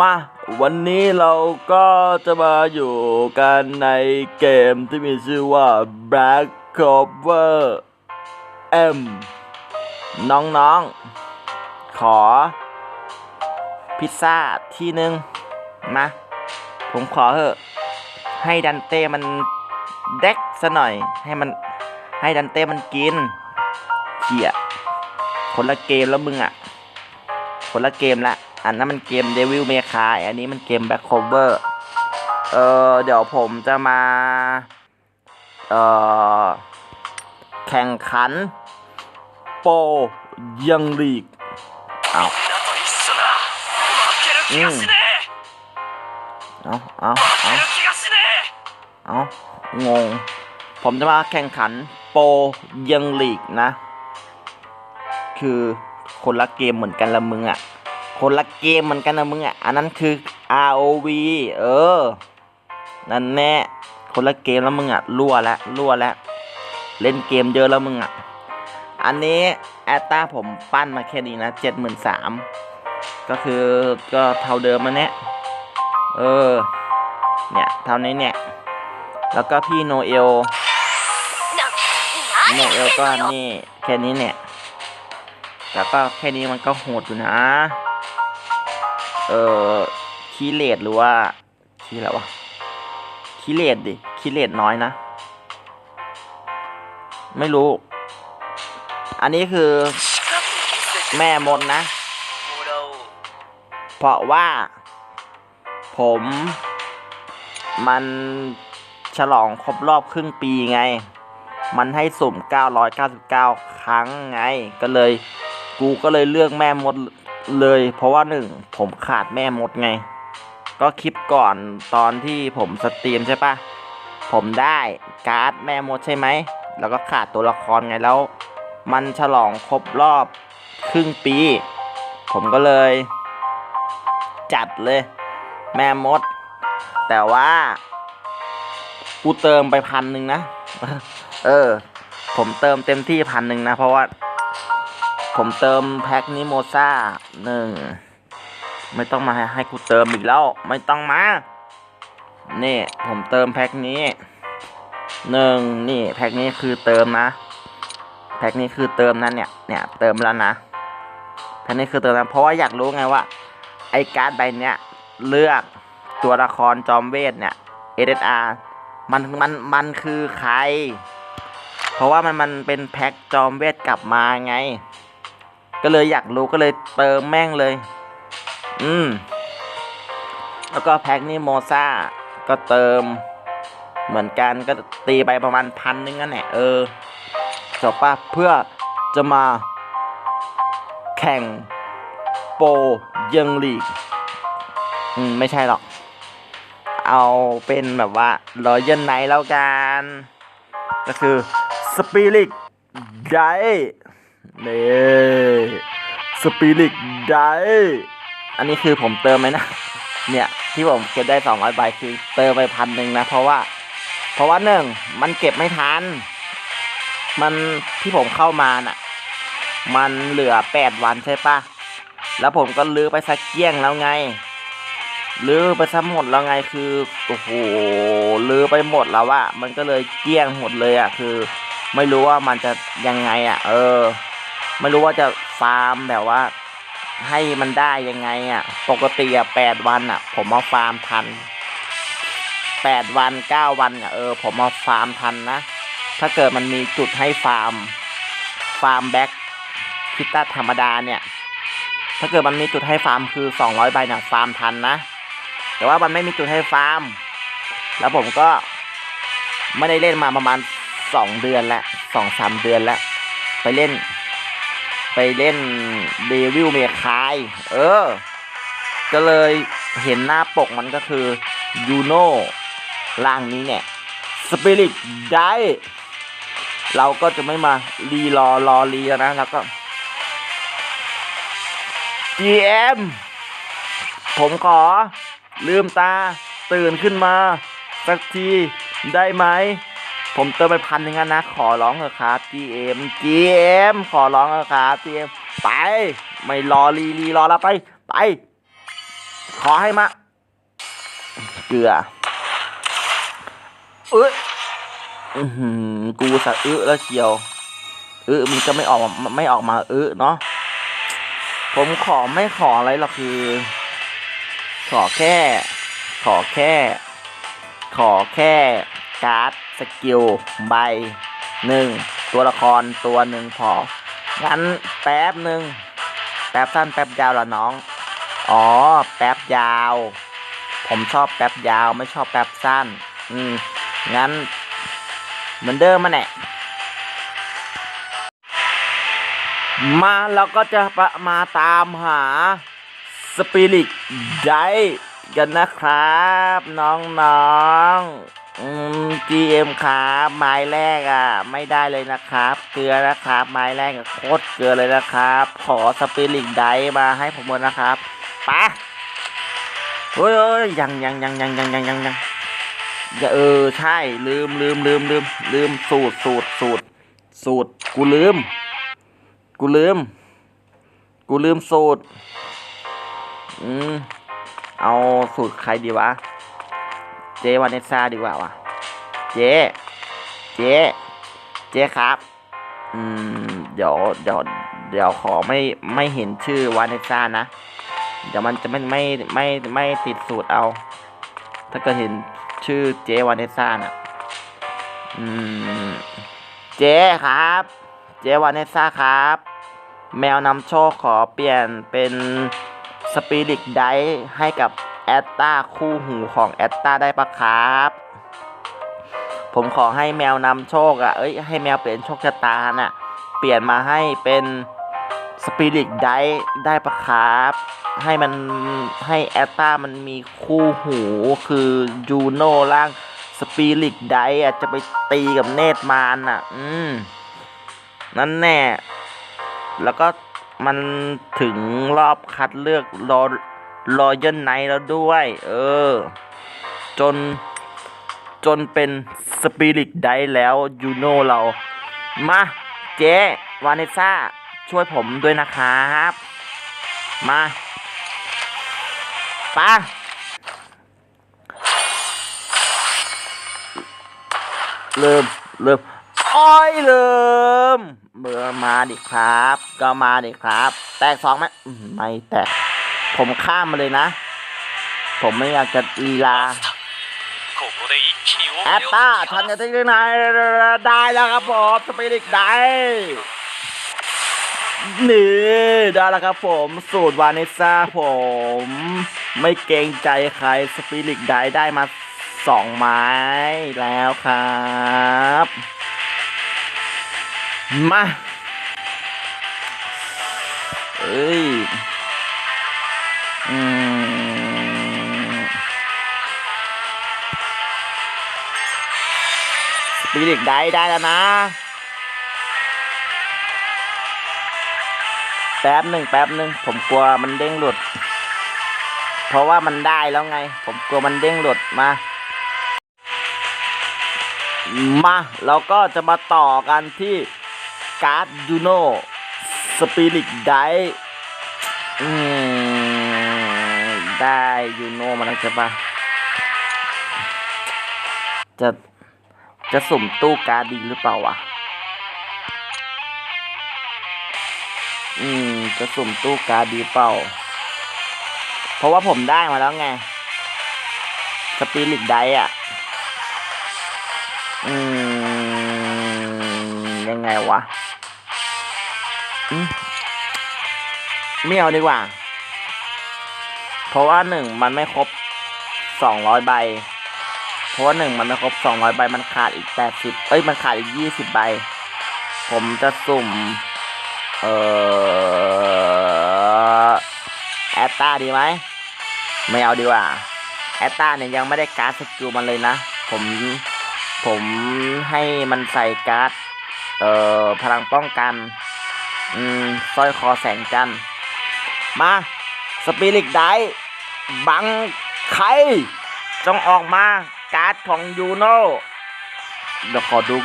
มาวันนี้เราก็จะมาอยู่กันในเกมที่มีชื่อว่า Black Cover M น้องๆ ขอ พิซซ่าที่หนึ่งนะผมขอเถอะ ให้ดันเต้มันเด็กซะหน่อย ให้มันให้ดันเต้มันกินเขี่ยคนละเกมแล้วมึงอะ คนละเกมละ อันนั้นมันเกมเดวิลเมคายอันนี้มันเกมแบ็คโคเวอร์เออเดี๋ยวผมจะมา เออแข่งขัน โปยังลีกเอาอืมเอาเอาเอาเอางง ผมจะมาแข่งขันโปยังลีกนะ คือคนละเกมเหมือนกันละมึงอะ่ะ คนละเกมเหมือนกันนะมึงอะ อันนั้นคือ ROV เออ นั่นแน่คนละเกมแล้วมึงอะรั่วแล้วรั่วแล้ว เล่นเกมเยอะแล้วมึงอะ อันนี้แอตตาผมปั้นมาแค่นี้นะเจ็ดหมื่นสามก็คือก็เท่าเดิมมาเนี้ยเออ เนี่ยเท่านี้เนี่ย แล้วก็พี่โนเอล、โนเอลก็นี่แค่นี้เนี่ย แล้วก็แค่นี้มันก็โหดอยู่นะ เอ่อคีเลตหรือว่าคีอะไรวะคีเลตดิคีเลตน้อยนะ ไม่รู้ อันนี้คือแม่มดนะ เพราะว่า ผม มันฉลองครบรอบครึ่งปีไง มันให้สุ่ม 999 ครั้งไง ก็เลย กูก็เลยเลือกแม่มด เลย เพราะว่าหนึ่งผมขาดแม่มดไง ก็คลิปก่อนตอนที่ผมสตรีมใช่ปะผมได้การ์ดแม่มดใช่ไหม แล้วก็ขาดตัวละครไงแล้ว มันฉลองครบรอบครึ่งปี ผมก็เลย จัดเลย แม่มด แต่ว่ากูเติมไปพันหนึ่งนะ เออ ผมเติมเต็มที่พันหนึ่งนะ เพราะว่า ผมเติมแพ็คนิโมซ่าหนึ่งไม่ต้องมาให้กูเติมอีกแล้ว ไม่ต้องมา นี่ ผมเติมแพ็คนี้หนึ่งนี่แพ็คนี้คือเติมนะ แพ็คนี้คือเติมนะเนี่ย เนี่ยเติมแล้วนะแพ็คนี้คือเติมนะเพราะว่าอยากรู้ไงว่า ไอการ์ดใบเนี้ยเลือกตัวละครจอมเวทเนี่ย SSR มันมันมันคือใคร เพราะว่ามันมันเป็นแพ็คจอมเวทกลับมาไง ก็เลยอยากรู้ก็เลยเติมแม่งเลย อืม แล้วก็แพ็คนี้โมซ่าก็เติม เหมือนกันก็ตีไปประมาณพันนึงนั่นแหละเออจบปะเพื่อจะมา แข่งโปรยังลีก อืม ไม่ใช่หรอก เอาเป็นแบบว่ารอยันไนแล้วกัน ก็คือสปิริตได นี่สปิริตไดอันนี้คือผมเติมไหมนะ เนี่ย ที่ผมเก็บได้200ใบคือเติมไปพันหนึ่งนะ เพราะว่า เพราะว่าหนึ่งมันเก็บไม่ทัน มันที่ผมเข้ามาน่ะ มันเหลือ8วันใช่ปะแล้วผมก็ลื้อไปสักเกลี้ยงแล้วไงลื้อไปซะหมดแล้วไงคือโอ้โหลื้อไปหมดแล้วอะมันก็เลยเกลี้ยงหมดเลยอะคือ ไม่รู้ว่ามันจะยังไงอะเออ ไม่รู้ว่าจะฟาร์มแบบว่า ให้มันได้ยังไงอะปกติอะแปดวันอะผมมาฟาร์มทันแปดวันเก้าวันอะเออ ผมมาฟาร์มทันนะ ถ้าเกิดมันมีจุดให้ฟาร์ม ฟาร์มแบ็กพิต้าธรรมดาเนี่ย ถ้าเกิดมันมีจุดให้ฟาร์มคือ200ใบเนี่ยฟาร์มทันนะ แต่ว่ามันไม่มีจุดให้ฟาร์ม แล้วผมก็ไม่ได้เล่นมาประมาณ2เดือนแล้วสองสามเดือนแล้ว ไปเล่น ไปเล่นเดวิลเมคายเออ ก็เลยเห็นหน้าปกมันก็คือยูโน่ร่างนี้เนี่ยสปิริตได้เราก็จะไม่มารีรอรอรีนะแล้วก็ GM ผมขอลืมตาตื่นขึ้นมา สักทีได้ไหม ผมเติมไปพันหนึ่งนะ ขอร้องเถอะครับ GM GM ขอร้องเถอะครับ GM ไป ไม่รอรีรีรอแล้วไป ไป ขอให้มา เกลือเอ้ยอือหือกูสะอึแล้วเชียวเออมันก็ไม่ออกไม่ออกมาเออเนาะผมขอไม่ขออะไรหรอกคือ ขอแค่ ขอแค่ ขอแค่ การ์ดสกิลใบหนึ่งตัวละครตัวหนึ่งพอ งั้นแป๊บหนึ่งแป๊บสั้นแป๊บยาวเหรอน้อง อ๋อ แป๊บยาว ผมชอบแป๊บยาวไม่ชอบแป๊บสั้น อืม งั้น เหมือนเดิมมาแหละมาเราก็จะมาตามหาสปิริตไดกันนะครับ น้องๆ อืม GM ครับไม้แรกอะ ไม่ได้เลยนะครับ เกลือนะครับไม้แรกโคตรเกลือเลยนะครับ ขอสปิริตไดมาให้ผมหมดนะครับปะเฮ้ยเฮ้ยยังยังยังยังยังยังยังยังอย่าเออใช่ลืมลืมลืมลืมลืมสูตรสูตรสูตรสูตรกูลืม กูลืม กูลืมสูตร อืม เอาสูตรใครดีวะ เจวานเนสซาดีกว่าวะเจ เจ เจครับ อืม เดี๋ยว เดี๋ยว เดี๋ยวขอไม่ ไม่เห็นชื่อวานเนสซานะ เดี๋ยวมันจะไม่ไม่ไม่ไม่ติดสูตรเอา ถ้าเกิดเห็นชื่อเจวานเนสซาน่ะ อืม เจครับ เจวานเนสซาครับ แมวนำโชคขอเปลี่ยนเป็นสปิริตไดให้กับ แอตตาคู่หูของแอตตาได้ปะครับ ผมขอให้แมวนำโชคอะ เอ้ย ให้แมวเปลี่ยนโชคชะตาน่ะ เปลี่ยนมาให้เป็นสปิริตได้ได้ปะครับ ให้มันให้แอตตามันมีคู่หูคือจูโน่ร่างสปิริตไดอะจะไปตีกับเนตรมารอะ อืม นั่นแน่ แล้วก็มันถึงรอบคัดเลือกรอ รอยันไนแล้วด้วย เออ จน จนเป็นสปิริตได้แล้วยูโน่เรา มาเจ๊วานิซ่า ช่วยผมด้วยนะครับ มาป้าเริ่มเริ่มอ้อยเริ่มเมื่อมาดิครับ ก็มาดิครับ แตกสองไหมไม่แตก ผมข้ามมาเลยนะ ผมไม่อยากจะลีลาแอตตาทันจะทิ้งได้ได้แล้วครับผมสปิริตได้นี่ได้แล้วครับผมสูตรวานิซ่าผม ไม่เกรงใจใครสปิริตได้ได้มาสองไม้แล้วครับ มาเอ้ย สปิริตได้ได้แล้วนะ แป๊บหนึ่งแป๊บหนึ่งผมกลัวมันเด้งหลุด เพราะว่ามันได้แล้วไง ผมกลัวมันเด้งหลุดมา มาเราก็จะมาต่อกันที่การ์ดยูโนสปิริตได้อืม ได้ยูโนมาแล้วใช่ปะจะ จะสุ่มตู้การ์ดดีหรือเปล่าวะ อืม จะสุ่มตู้การ์ดดีเปล่า เพราะว่าผมได้มาแล้วไง สปิริตไดอะอืม ยังไงวะ อืมไม่เอาดีกว่า เพราะว่าหนึ่งมันไม่ครบสองร้อยใบ เพราะว่าหนึ่งมันไม่ครบสองร้อยใบมันขาดอีกแปดสิบเอ้ยมันขาดอีกยี่สิบใบ ผมจะสุ่ม เอ่อแอตตาดีไหมไม่เอาดีกว่าแอตตาเนี่ยยังไม่ได้การ์ดสกิลมันเลยนะ ผมผมให้มันใส่การ์ดเอ่อพลังป้องกันอืมสร้อยคอแสงจันมาสปิริตได บังใครจงออกมาการ์ดของยูโน่เดี๋ยวขอดู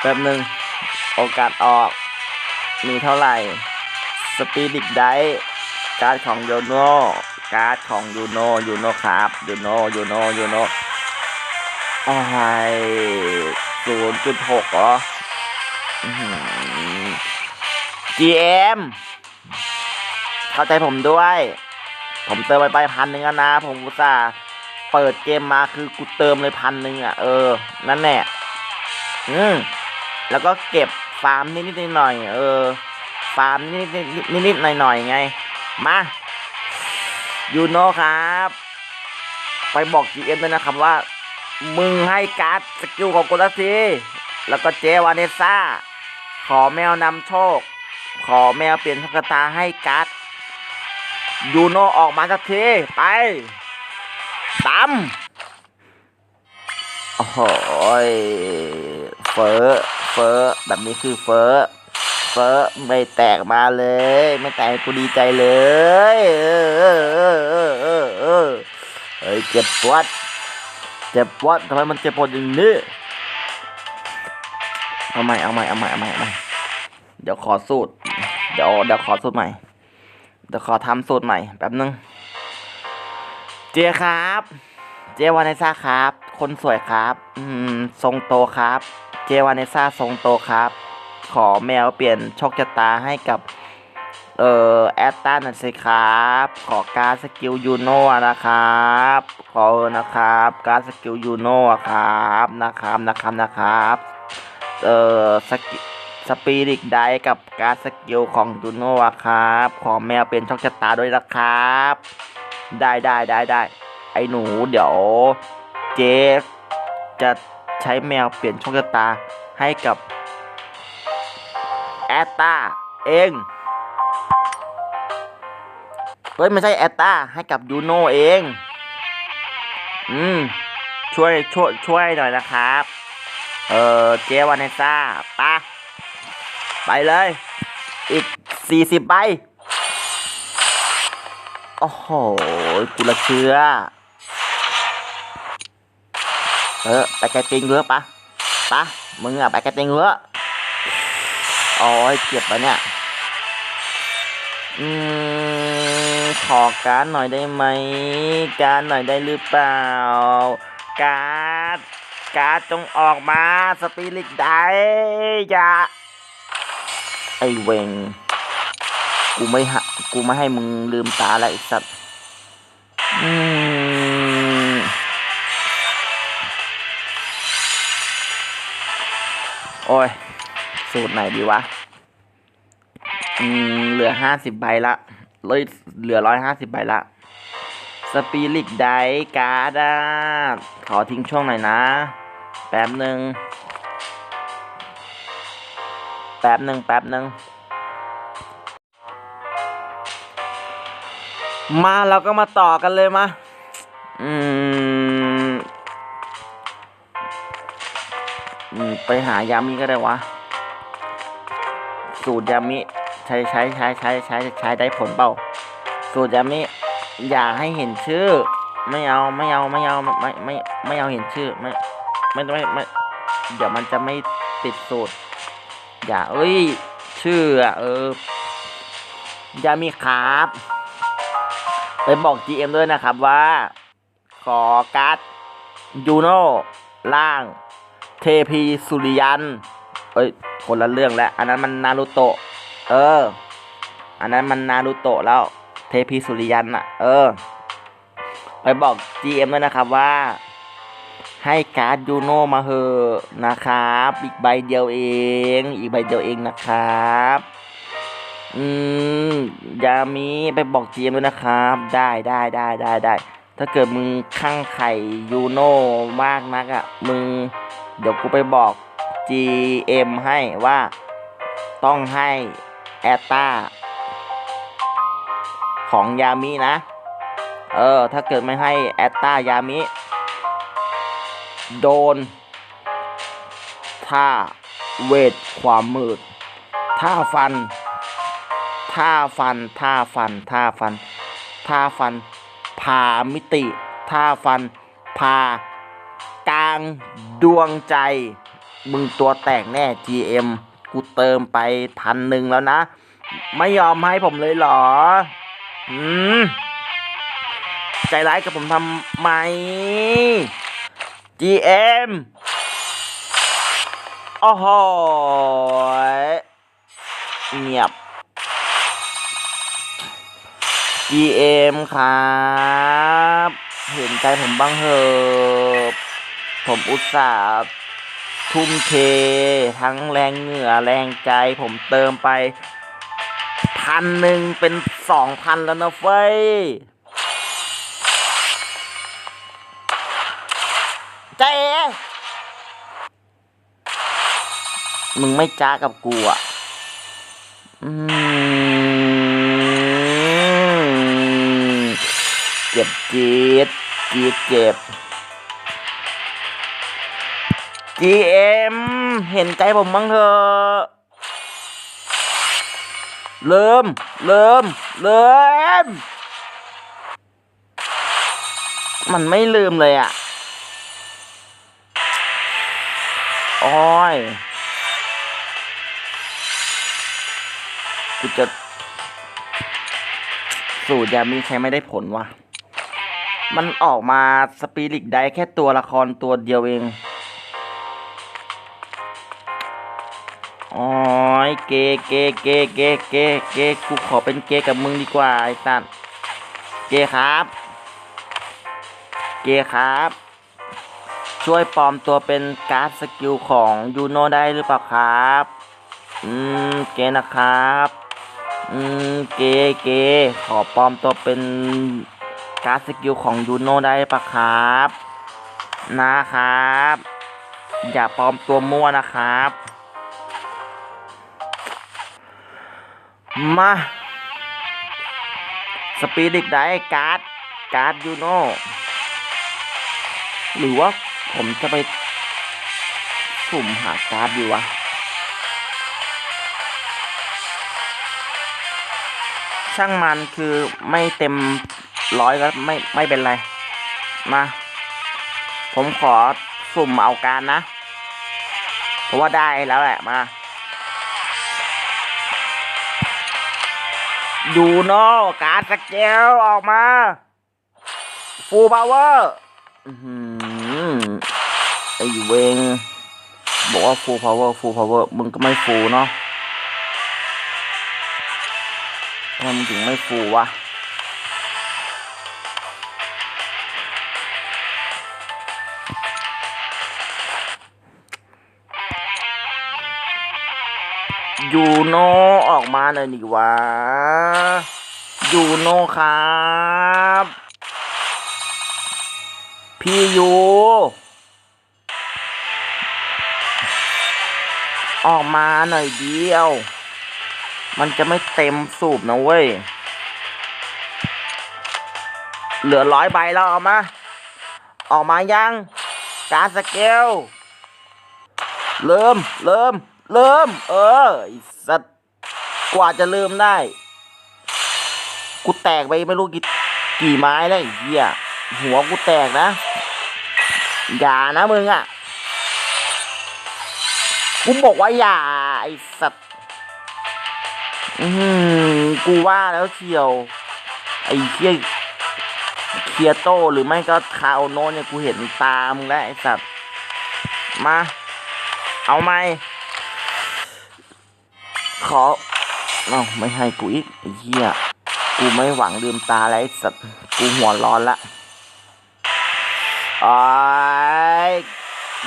แป๊บหนึ่งโอกาสออกมีเท่าไหร่สปิริตได้การ์ดของยูโน่การ์ดของยูโน่ยูโน่ครับยูโน่ยูโน่ยูโน่โอ้ยศูนย์จุดหกเหรอ GM เข้าใจผมด้วย ผมเติมไปไปพันหนึ่งแล้วนะ ผมอุตส่าห์เปิดเกมมาคือกูเติมเลยพันหนึ่งอะเออ นั่นแหละอืมแล้วก็เก็บฟาร์มนิดๆหน่อยเออ ฟาร์มนิดๆนิดๆหน่อยไง มายูโนครับ ไปบอก GM ด้วยนะครับว่า มึงให้การ์ดสกิลของกูละทีแล้วก็เจวาเนซ่า ขอแมวนำโชค ขอแมวเปลี่ยนตุ๊กตาให้การ์ด ยูโนออกมาสักที ไปตามโอ้โหยเฟอเฟอแบบนี้คือเฟอเฟอไม่แตกมาเลย ไม่แตกกูดีใจเลยเออเออเออเออเออเฮ้ยเจ็บปวดเจ็บปวดทำไมมันเจ็บปวดอย่างนี้เอาใหม่เอาใหม่เอาใหม่เอาใหม่เอาใหม่เดี๋ยวขอสูตรเดี๋ยวเดี๋ยวขอสูตรใหม่ เดี๋ยวขอทำสูตรใหม่แป๊บนึง เจครับ เจวาเนซ่าครับ คนสวยครับอืมทรงโตครับ เจวาเนซ่าทรงโตครับ ขอแมวเปลี่ยนโชคชะตาให้กับเอ่อแอตตันหน่อยสิครับ ขอการสกิลยูโน่นะครับ ขอนะครับการสกิลยูโน่ครับนะครับนะครับนะครับ เอ่อสกิ สปีริกได้กับการสกิลของยูโน่ครับ ขอแมวเป็นโชคชะตาด้วยนะครับ ได้ได้ได้ได้ไอ้หนูเดี๋ยวเจ๊จะใช้แมวเปลี่ยนโชคชะตาให้กับแอตตาเองเฮ้ยไม่ใช่แอตตาให้กับยูโนเอง อืม ช่วยช่วยช่วยหน่อยนะครับ เออเจวาเนซ่าปะ ไปเลย อีกสี่สิบใบ โอ้โห กูละเชื่อ เออ ไปแกติงเรือปะปะมึงอะไปแกติงเรือโอ้ยเจ็บปะเนี่ย อืม ขอการหน่อยได้ไหม การหน่อยได้หรือเปล่า การการจงออกมาสปิริตได้อย่า ไอเวงกูไม่ฮะกูไม่ให้มึงลืมตาแล้วไอ้สัตว์อืมโอ้ย สูตรไหนดีวะ อืม เหลือห้าสิบใบละเลยเหลือร้อยห้าสิบใบละ สปิริตไดการ์ดขอทิ้งช่วงหน่อยนะ แป๊บหนึ่ง แป๊บหนึ่งแป๊บหนึ่งมาเราก็มาต่อกันเลยมาอืมอืมไปหายามิก็ได้วะ สูตรยามิ ใช้ใช้ใช้ใช้ใช้ใช้ได้ผลเปล่า สูตรยามิ อย่าให้เห็นชื่อ ไม่เอาไม่เอาไม่เอาไม่ไม่ไม่เอาเห็นชื่อไม่ไม่ไม่ไม่เดี๋ยวมันจะไม่ติดสูตร อย่าเอ้ย ชื่ออะเออยามิครับไปบอก GM ด้วยนะครับว่า ขอการ์ดยูโน่ล่าง เทพีสุริยัน เอ้ย คนละเรื่องแล้ว อันนั้นมันนารูโตะ เออ อันนั้นมันนารูโตะแล้ว เทพีสุริยันอะเออ ไปบอก GM ด้วยนะครับว่า ให้การ์ดยูโน่มาเหอะนะครับ อีกใบเดียวเอง อีกใบเดียวเองนะครับ อืมยามีไปบอก GM ด้วยนะครับ ได้ได้ได้ได้ได้ ถ้าเกิดมึงข้างไข่ยูโน่มากนักอะ่ะ มึง เดี๋ยวกูไปบอก GM ให้ว่าต้องให้แอตตาของยามินะ เออ ถ้าเกิดไม่ให้แอตตายามิ โดน ท่าเวทความมืด ท่าฟัน ท่าฟัน ท่าฟัน ท่าฟัน ท่าฟัน พามิติ ท่าฟัน พากลางดวงใจ มึงตัวแตกแน่ GM กูเติมไปพันหนึ่งแล้วนะ ไม่ยอมให้ผมเลยเหรอ อืม ใจร้ายกับผมทำไม GM โอ้โหเงียบ GM ครับ เห็นใจผมบ้างเหอะผมอุตส่าห์ทุ่มเท ทั้งแรงเหงื่อแรงใจผมเติมไปพันหนึ่งเป็นสองพันแล้วนะเฟ้ย มึงไม่จ้ากับกูอะเจ็บจี๊ดจี๊ดเจ็บ GM เห็นใจผมบ้างเถอะเริ่ม เริ่ม เริ่ม มันไม่ลืมเลยอะ โอ้ย กูจะ สูตรยามีใช้ไม่ได้ผลวะมันออกมาสปิริตได้แค่ตัวละครตัวเดียวเองโอ้ยเกเกเกเกเกเกกูขอเป็นเกกับมึงดีกว่าไอ้สัตว์เกครับ เกครับ ช่วยปลอมตัวเป็นการ์ดสกิลของยูโนได้หรือเปล่าครับ อืม เกนะครับ อืมเกเกขอปลอมตัวเป็นการ์ดสกิลของยูโนได้ปะครับ นะครับ อย่าปลอมตัวมั่วนะครับ มาสปีดิกได้การ์ดการ์ดยูโนหรือว่าผมจะไปสุ่มหาการ์ดดีวะ ช่างมันคือไม่เต็มร้อยก็ไม่ไม่เป็นไร มา ผมขอสุ่มเอาการนะเพราะว่าได้แล้วแหละมา ดูโน่การ์ดสเกลออกมา ฟูลพาวเวอร์ไอเวงบอกว่า full power full power มึงก็ไม่ฟูเนาะ ทำไมถึงไม่ฟูวะยูโนออกมาหน่อยดีวะยูโนครับ พี่ยูออกมาหน่อยเดียว มันจะไม่เต็มสูบนะเว้ย เหลือร้อยใบแล้วเอามา ออกมายัง การสเกล เริ่ม เริ่ม เริ่ม เออสัตว์กว่าจะเริ่มได้ กูแตกไปไม่รู้กี่กี่ไม้แล้วไอ้เหี้ย หัวกูแตกนะ อย่านะมึงอะ กูบอกว่าอย่าไอสัตว์ อืมกูว่าแล้วเชียว ไอ้เชี่ยเคียโตหรือไม่ก็คาโอโนเนี่ยกูเห็นตามึงแล้วไอ้สัตว์มา เอาไหมขอเอาไม่ให้กูอีกไอ้เหี้ยกูไม่หวังลืมตาแล้วไอ้สัตว์กูหัวร้อนละไอ้ย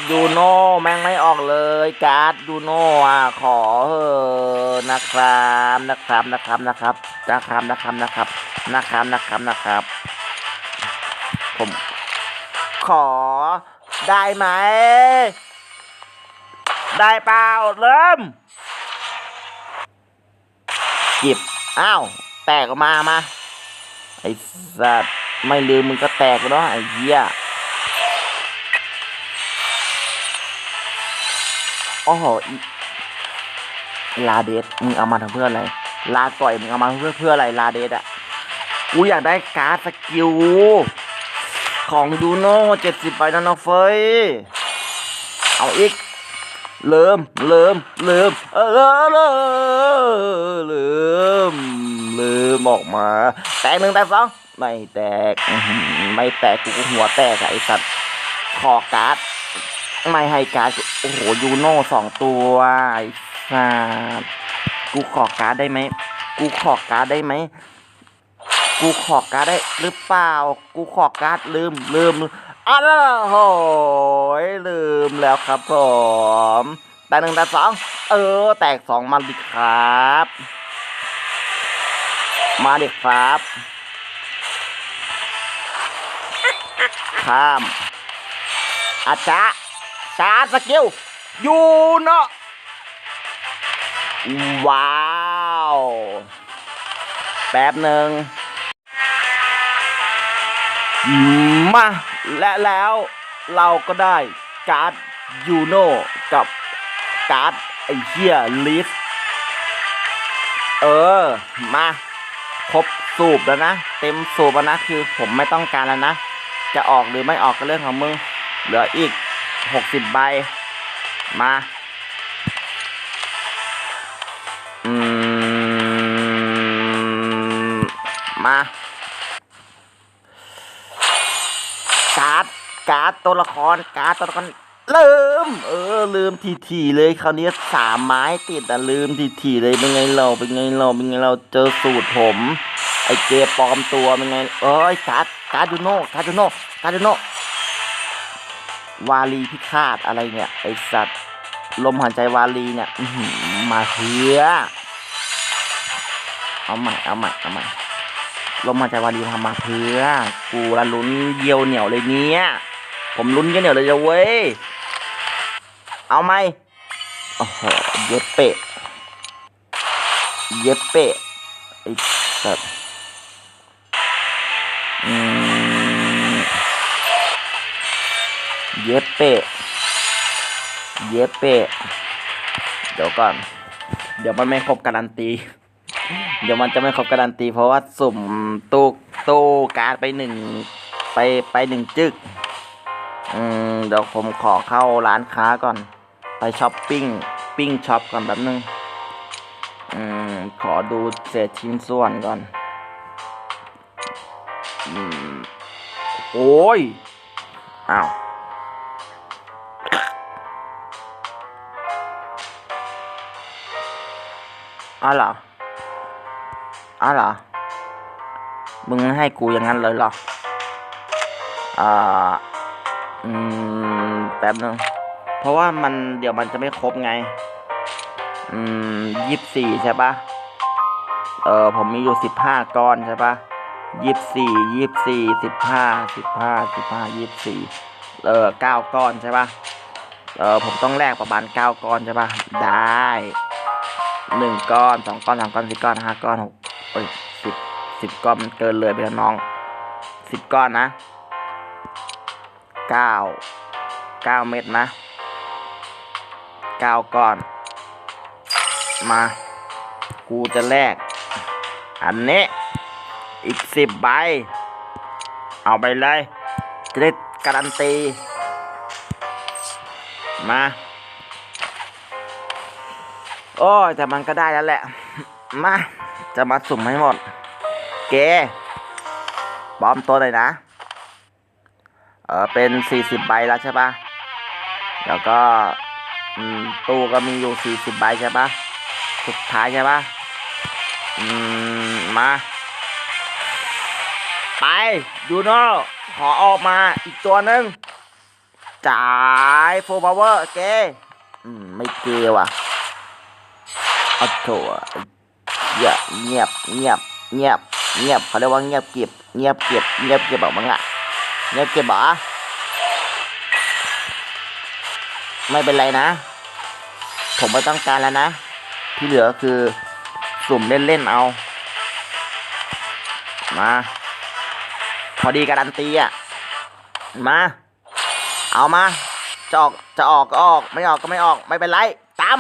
ยูโน่แม่งไม่ออกเลยการ์ดยูโน่อะขอเถอนะครับนะครับนะครับนะครับนะครับนะครับนะครับนะครับนะครับนะครับ ผม ขอได้ไหม ได้เปล่าเริ่มจิบอ้าว แตกออกมามาไอ้สัตว์ไม่ลืมมึงก็แตกเนาะไอ้เหี้ย โอ้โหลาเดสมึงเอามาทำเพื่ออะไร ลาก่อยมึงเอามาเพื่อเพื่ออะไรลาเดสอะกูอยากได้การ์ดสกิลของยูโน่เจ็ดสิบใบนั่นนะเฟยเอาอีก เริ่ม เริ่ม เริ่ม เออเริ่มเริ่มเริ่มออกมา แตกหนึ่งแตกสองไม่แตก ไม่แตกกูหัวแตกไอสัตว์ ขอการ์ด ไม่ให้การ์ดโอ้โหยูโน่สองตัวไอ้สัตว์กูขอการ์ดได้ไหมกูขอการ์ดได้ไหมกูขอการ์ดได้หรือเปล่า กูขอการ์ดลืมลืมอ้าวโหยลืมแล้วครับผมแต่หนึ่งแต่สองเออ แตกสองมาดิครับ มาดิครับ ข้ามอาจารย์ ชาร์จสกิลยูเนาะว้าว แป๊บหนึ่งมาและแล้วเราก็ได้การ์ดยูโนกับการ์ดไอเฮียลิฟเออ มาครบสูบแล้วนะ เต็มสูบแล้วนะ คือผมไม่ต้องการแล้วนะ จะออกหรือไม่ออกก็เรื่องของมึง เหลืออีก หกสิบใบ มา อืม มา การ์ด การ์ดตัวละคร การ์ดตัวละครลืม เออ ลืมทีทีเลยคราวนี้สามไม้ติดอะลืมทีทีเลยเป็นไงเราเป็นไงเราเป็นไงเราเจอสูตรผม ไอเจปลอมตัวเป็นไงเอ้ยการ์ดการ์ดดูโน่การ์ดดูโน่การ์ดดูโน่ วาลีพิฆาตอะไรเนี่ยไอสัตว์ลมหายใจวาลีเนี่ยมาเถือเอาใหม่เอาใหม่เอาใหม่ลมหายใจวาลีทำมาเพื่อกูละลุ้นเยียวเหนียวเลยเนี่ยผมลุ้นเยียวเหนียวเลยจะเว้ยเอาไหมโอ้โหเย็บเปะเย็บเปะไอ้สัตว์ เย็บเปะเย็บเปะเดี๋ยวก่อน เดี๋ยวมันไม่ครบการันตี เดี๋ยวมันจะไม่ครบการันตี เพราะว่าสุ่มตู้ตู้การไปหนึ่งไปไปหนึ่งจึกอืมเดี๋ยวผมขอเข้าร้านค้าก่อน ไปช้อปปิ้งปิ้งช็อปก่อนแป๊บนึงอืมขอดูเศษชิ้นส่วนก่อนอืมโอ้ยอ้าว อ้าวเหรออ้าวเหรอ มึงให้กูอย่างนั้นเลยเหรอ อ่า อืม แป๊บนึง เพราะว่ามันเดี๋ยวมันจะไม่ครบไง อืมยี่สิบสี่ใช่ปะเออผมมีอยู่สิบห้าก้อนใช่ปะยี่สิบสี่ยี่สิบสี่สิบห้าสิบห้าสิบห้ายี่สิบสี่เออเก้าก้อนใช่ปะเออผมต้องแลกประมาณเก้าก้อนใช่ปะได้ หนึ่งก้อนสองก้อนสามก้อนสี่ก้อนห้าก้อนหกเอ้ยสิบสิบก้อนมันเกินเลยไปแล้วน้องสิบก้อนนะเก้าเก้าเม็ดนะเก้าก้อน มา กูจะแลกอันนี้ อีกสิบใบ เอาไปเลย จะได้การันตี มา โอ้ยแต่มันก็ได้แล้วแหละ มา จะมาสุ่มให้หมด เกบอมตัวเลยนะ เออเป็นสี่สิบใบแล้วใช่ปะแล้วก็ตู้ก็มีอยู่สี่สิบใบใช่ปะสุดท้ายใช่ปะอืมมา ไปยูโน่ขอออกมาอีกตัวหนึ่งจ่ายโฟร์พาวเวอร์เกอืมไม่เกว่ะ อาโถเงียบเงียบเงียบเงียบเงียบเขาเรียกว่าเงียบเก็บเงียบเก็บเงียบเก็บบอกมึงอะเงียบเก็บเหรอไม่เป็นไรนะ ผมไม่ต้องการแล้วนะ ที่เหลือคือสุ่มเล่นๆเอา มา พอดีการันตีอะ มา เอามา จะออกจะออกก็ออก ไม่ออกก็ไม่ออก ไม่เป็นไรตาม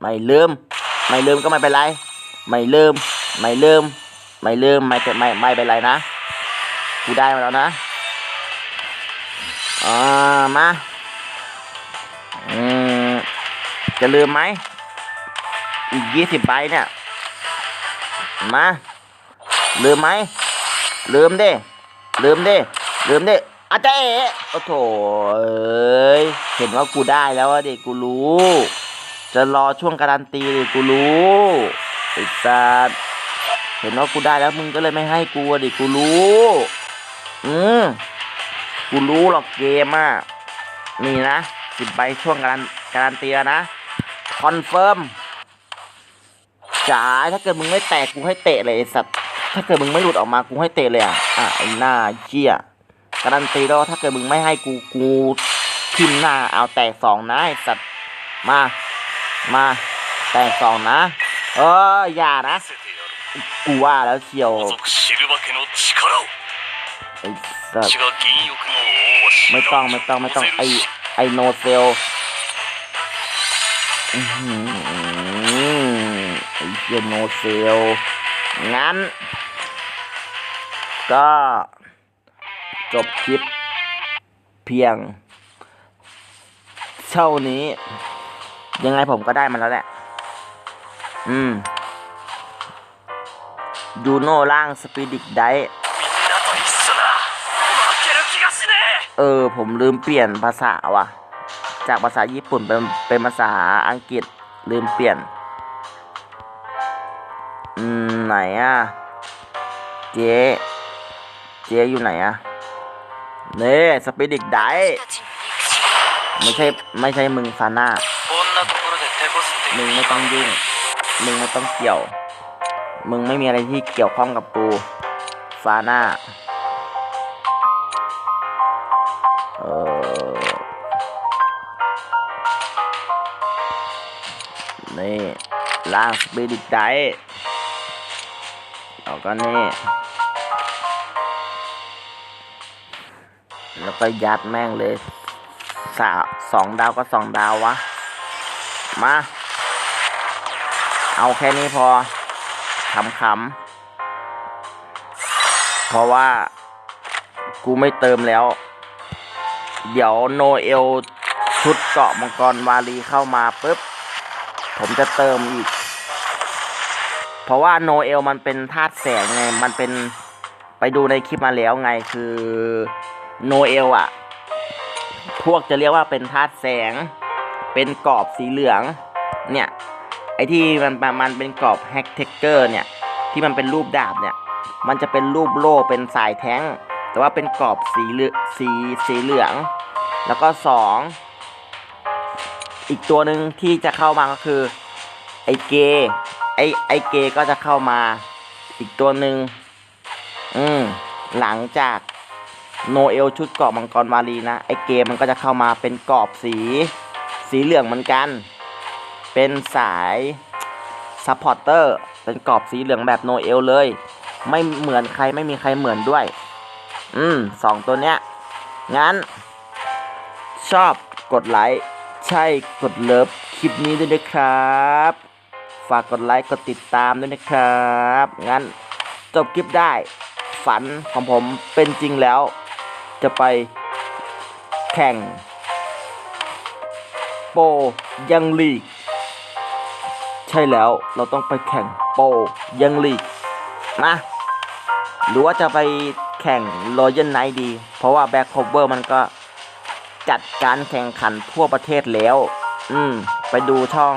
ไม่ลืม ไม่ลืมก็ไม่เป็นไร ไม่ลืม ไม่ลืม ไม่ลืม ไม่เป็นไม่ไม่เป็นไรนะ กูได้มาแล้วนะอ่ามาอืมจะลืมไหม อีกยี่สิบใบเนี่ย มา ลืมไหม ลืมดิลืมดิลืมดิอาจจะเอ๋โอ้โถเอ้ย เห็นว่ากูได้แล้วอะเด็กกูรู้ จะรอช่วงการันตีดิกูรู้ไอ้สัสเห็นว่ากูได้แล้วมึงก็เลยไม่ให้กูดิกูรู้ อืมกูรู้หรอกเกมอะนี่นะสิบใบช่วงการันการันตีแล้วนะคอนเฟิร์มจ๋าถ้าเกิดมึงไม่แตกกูให้เตะเลยไอสัตว์ถ้าเกิดมึงไม่หลุดออกมากูให้เตะเลยอะอะไอ้หน้าเชี่ยการันตีแล้วถ้าเกิดมึงไม่ให้กูกูทิมหน้าเอาแตกสองนะไอ้สัตว์มา มาแตกสองนะเอออย่านะกูว่าแล้วเชียวไม่ต้องไม่ต้องไม่ต้องไอไอโนเซลไอเโนเซลงั้น ก็จบคลิปเพียงเท่านี้ ยังไงผมก็ได้มันแล้วแหละ อืมยูโน่ล่างสปีดิกได้เออ ผมลืมเปลี่ยนภาษาว่ะ จากภาษาญี่ปุ่นเป็นเป็นภาษาอังกฤษลืมเปลี่ยน อืม ไหนอะ เจ๊ เจ๊อยู่ไหนอะเน่สปิดิกได้ไม่ใช่ ไม่ใช่มึงฟาน่า มึงไม่ต้องยุ่ง มึงไม่ต้องเกี่ยว มึงไม่มีอะไรที่เกี่ยวข้องกับกูฟาหน่าเออ นี่ล่างสปิริตไดแล้วก็นี่ แล้วก็ยัดแม่งเลยสาสองดาวก็สองดาววะ มา เอาแค่นี้พอขำๆเพราะว่ากูไม่เติมแล้ว เดี๋ยวโนเอลชุดเกาะมังกรวาลีเข้ามาปุ๊บ ผมจะเติมอีก เพราะว่าโนเอลมันเป็นธาตุแสงไง มันเป็นไปดูในคลิปมาแล้วไงคือโนเอลอะ พวกจะเรียกว่าเป็นธาตุแสง เป็นกรอบสีเหลือง เนี่ย ไอที่มันมันมันเป็นกรอบแฮกเทคเกอร์เนี่ยที่มันเป็นรูปดาบเนี่ยมันจะเป็นรูปโล่เป็นสายแท้ง แต่ว่าเป็นกรอบสีเหลืองสีสีเหลือง แล้วก็สองอีกตัวหนึ่งที่จะเข้ามาก็คือไอเกไอไอเกก็จะเข้ามา อีกตัวหนึ่งอืมหลังจากโนเอลชุดเกราะมังกรวาลีนะไอเกมันก็จะเข้ามาเป็นกรอบสี สีเหลืองเหมือนกัน เป็นสายซัพพอร์เตอร์เป็นกรอบสีเหลืองแบบโนเอลเลย ไม่เหมือนใครไม่มีใครเหมือนด้วย อืมสองตัวเนี้ย งั้น ชอบกดไลค์ใช่กดเลิฟคลิปนี้ด้วยนะครับ ฝากกดไลค์กดติดตามด้วยนะครับ งั้นจบคลิปได้ ฝันของผมเป็นจริงแล้ว จะไปแข่ง โปรยังลีก ใช่แล้วเราต้องไปแข่งโปยังลีกนะหรือว่าจะไปแข่งรอยัลไนดี เพราะว่าแบ็คโคเวอร์มันก็จัดการแข่งขันทั่วประเทศแล้ว อืม ไปดูช่อง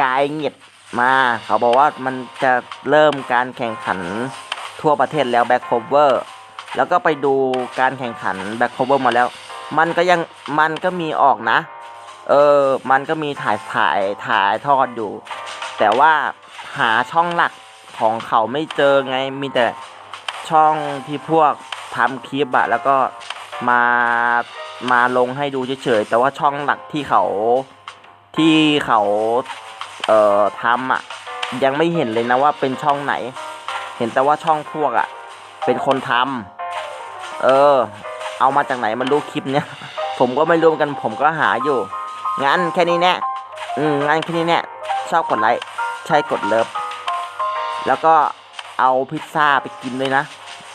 กายเงียดมา เขาบอกว่ามันจะเริ่มการแข่งขันทั่วประเทศแล้วแบ็คโคเวอร์แล้วก็ไปดูการแข่งขันแบ็คโคเวอร์มาแล้ว มันก็ยังมันก็มีออกนะ เออ มันก็มีถ่ายถ่ายถ่ายทอดอยู่ แต่ว่าหาช่องหลักของเขาไม่เจอไง มีแต่ช่องที่พวกทำคลิปอะแล้วก็มามาลงให้ดูเฉยๆ แต่ว่าช่องหลักที่เขาที่เขาเอ่อทำอะยังไม่เห็นเลยนะว่าเป็นช่องไหน เห็นแต่ว่าช่องพวกอะเป็นคนทำเออ เอามาจากไหนมันรู้คลิปเนี้ยผมก็ไม่รู้เหมือนกันผมก็หาอยู่ งั้นแค่นี้แน่อืมงั้นแค่นี้แน่ชอบกดไลค์ใช่กดเลิฟแล้วก็เอาพิซซ่าไปกินด้วยนะ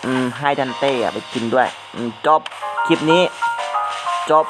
อืมให้ดันเต้ไปกินด้วย อืมจบคลิปนี้ จบ